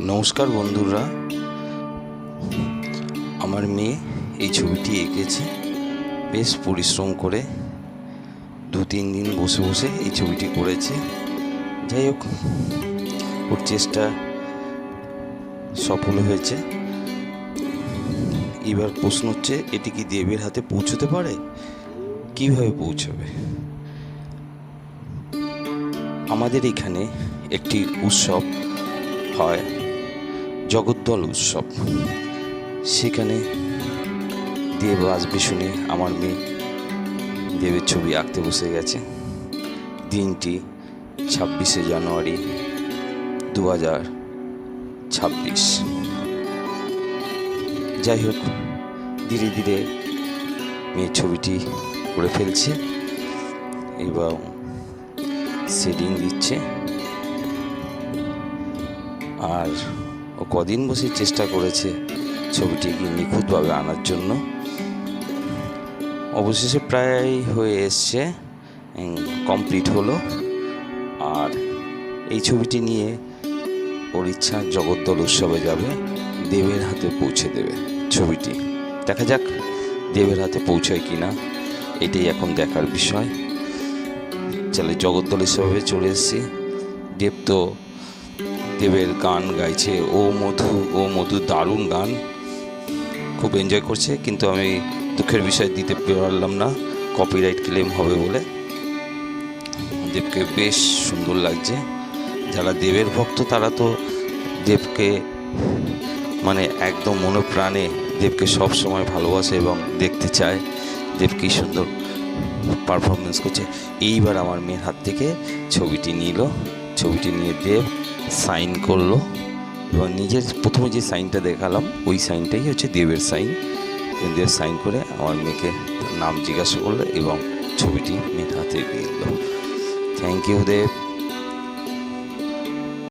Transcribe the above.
নমস্কার বন্ধুরা। আমার মেয়ে এই ছবিটি এঁকেছে। বেশ পরিশ্রম করে দু তিন দিন বসে বসে এই ছবিটি করেছে। যাই হোক, ওর চেষ্টা সফল হয়েছে। এবার প্রশ্ন হচ্ছে, এটি কি দেবের হাতে পৌঁছতে পারে? কীভাবে পৌঁছবে? আমাদের এখানে একটি উৎসব হয়। জগদ্দল উৎসব। সেখানে দেব আসবে শুনে আমার মেয়ে দেবের ছবি আঁকতে বসে গেছে। দিনটি ছাব্বিশে জানুয়ারি দু হাজার ছাব্বিশ। যাই হোক, ধীরে ধীরে মেয়ের ছবিটি করে ফেলছে এবং শেডিং দিচ্ছে। আর ও কদিন বসে চেষ্টা করেছে ছবিটিকে নিখুঁতভাবে আনার জন্য। অবশেষে প্রায় হয়ে এসছে কমপ্লিট হলো। আর এই ছবিটি নিয়ে ওর ইচ্ছা জগদ্দল উৎসবে যাবে, দেবের হাতে পৌঁছে দেবে ছবিটি। দেখা যাক দেবের হাতে পৌঁছায় কি না এটাই এখন দেখার বিষয়। চলে জগদ্দল উৎসবে চলে এসেছি। দেব তো দেবের গান গাইছে। ও মধু ও মধু দারুণ গান। খুব এনজয় করছে, কিন্তু আমি দুঃখের বিষয় দিতে পারলাম না। কপিরাইট ক্লেম হবে বলে। দেবকে বেশ সুন্দর লাগছে। যারা দেবের ভক্ত, তারা তো দেবকে মানে একদম মনোপ্রাণে দেবকে সব সময় ভালোবাসে এবং দেখতে চায়। দেব কী সুন্দর পারফরমেন্স করছে। এইবার আমার মেয়ের হাত থেকে ছবিটি নিল। ছবিটি নিয়ে দেব সাইন করল এবং নিজের প্রথমে যে সাইনটা দেখালাম, ওই সাইনটাই হচ্ছে দেবের সাইন। দেবের সাইন করে আমার মেয়েকে নাম জিজ্ঞাসা করল এবং ছবিটি মেয়ের হাতে দিয়ে দিল। Thank you Dev.